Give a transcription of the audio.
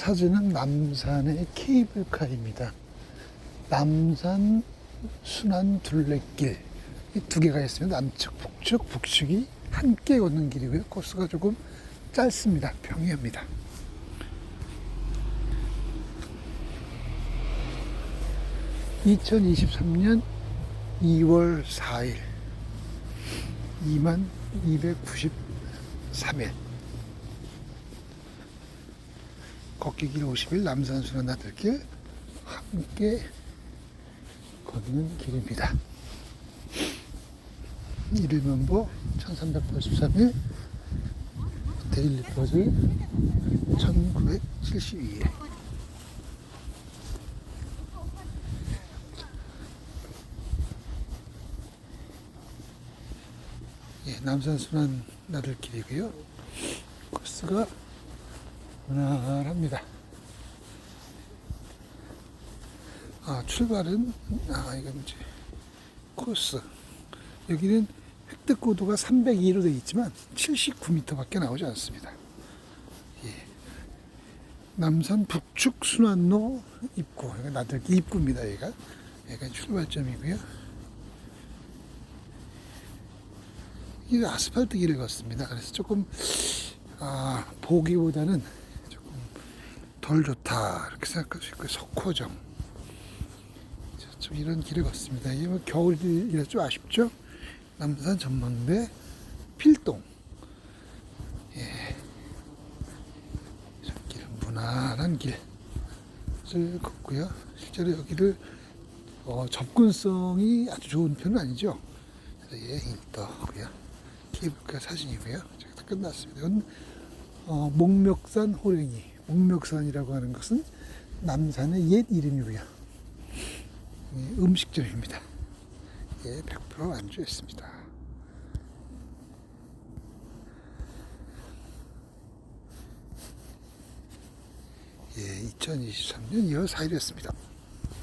사진은 남산의 케이블카입니다. 남산 순환 둘레길 이두 개가 있습니다. 남측, 북측, 북측이 함께 걷는 길이고요. 코스가 조금 짧습니다. 평이합니다. (2023년 2월 4일) 2만 293일 걷기 길 50일 남산 순환 나들길 함께 걷는 길입니다. 이름연보 1383일 데일리 버즈 1972일 예, 남산 순환 나들길이고요. 코스가 무난합니다. 아, 출발은, 아, 이건 이제, 코스. 여기는 획득 고도가 302로 되어 있지만 79m 밖에 나오지 않습니다. 예. 남산 북측 순환로 입구. 여기 나들기 입구입니다, 여기가. 여기가 출발점이고요. 이 아스팔트 길을 걷습니다. 그래서 조금, 아, 보기보다는 덜 좋다. 이렇게 생각할 수 있고요. 석호정. 좀 이런 길을 걷습니다. 이게 뭐 겨울이라 좀 아쉽죠? 남산 전망대 필동. 예. 저 길은 무난한 길을 걷고요. 실제로 여기를 어, 접근성이 아주 좋은 편은 아니죠. 예, 인터고요. 케이블카 사진이고요. 자, 다 끝났습니다. 이건 어, 목멱산 호랭이. 목멱산이라고 하는 것은 남산의 옛 이름이고요. 예, 음식점입니다. 예, 100% 안주했습니다. 예, 2023년 2월 4일이었습니다.